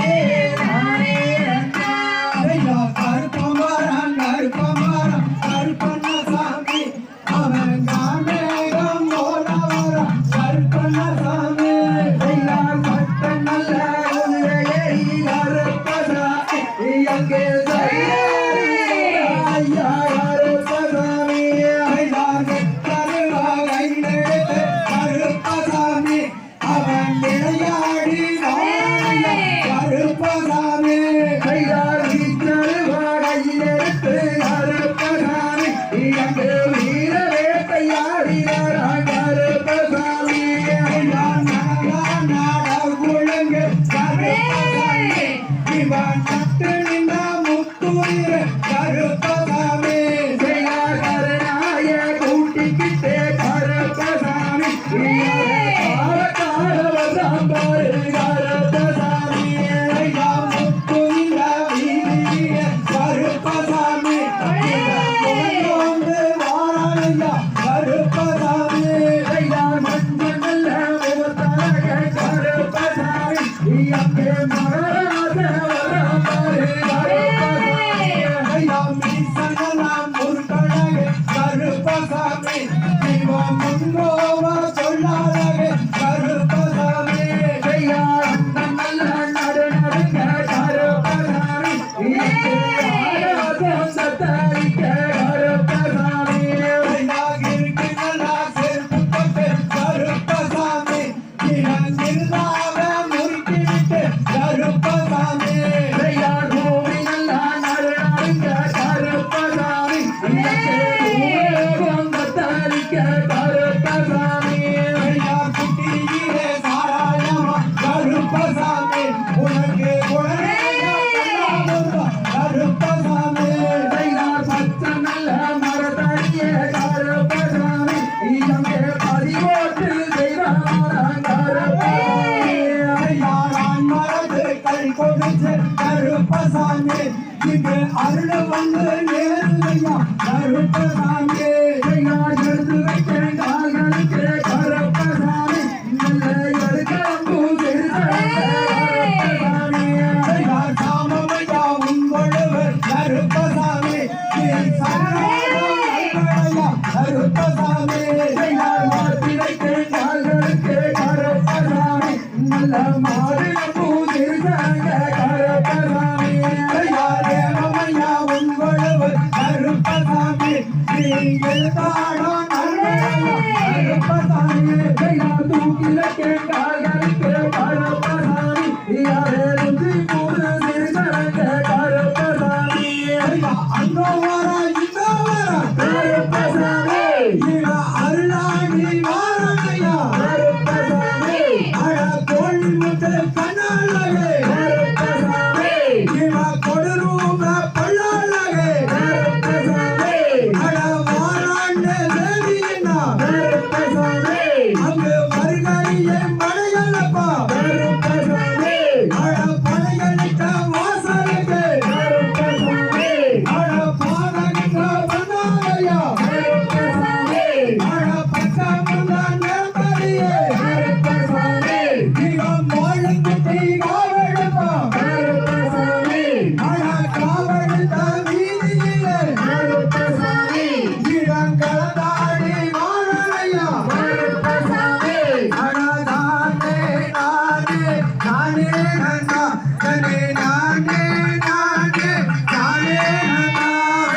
Hey. Bye. Yeah. இங்கு அருள வந்து நேருமையா கருப்பதாங்கே காண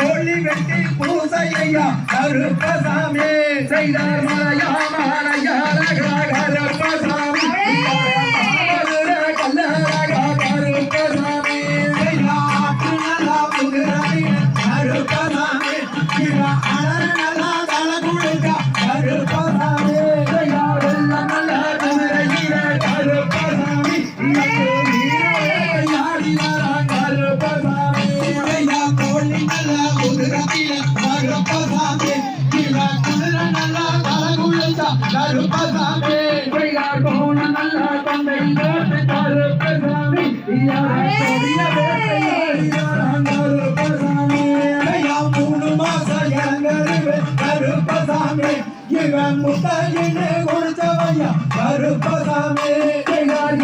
கோழி வெட்டி பூசையா கருப்பசாமி. செய்தார் மாயா மாலையா கருப்பசாமி கருப்பதாமே இவ குதிர நல்லா கலகுழந்தா கருப்பதாமே கொய்யார் போன நல்லா தந்தை கருப்பதாமே கருப்பதாமே இவன் முத்தையினே கொடுத்தவையா கருப்பதாமே கையால்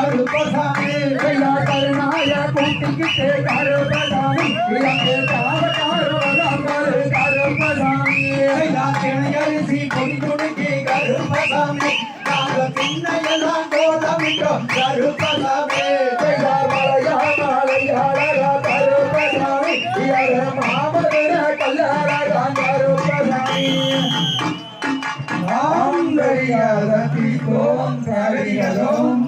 घर बसाने गया करना या कुटिक के घर बसाने या के घर घर बसा घर घर बसाने या किन गर सी गुन गुन के घर बसाने काल किन यला गोदम को घर बसाने या बाल या बाल या रा घर बसाने या रे महावर रे कल्याण रा घर बसाने राम दरिया रति को हरि हरि ओम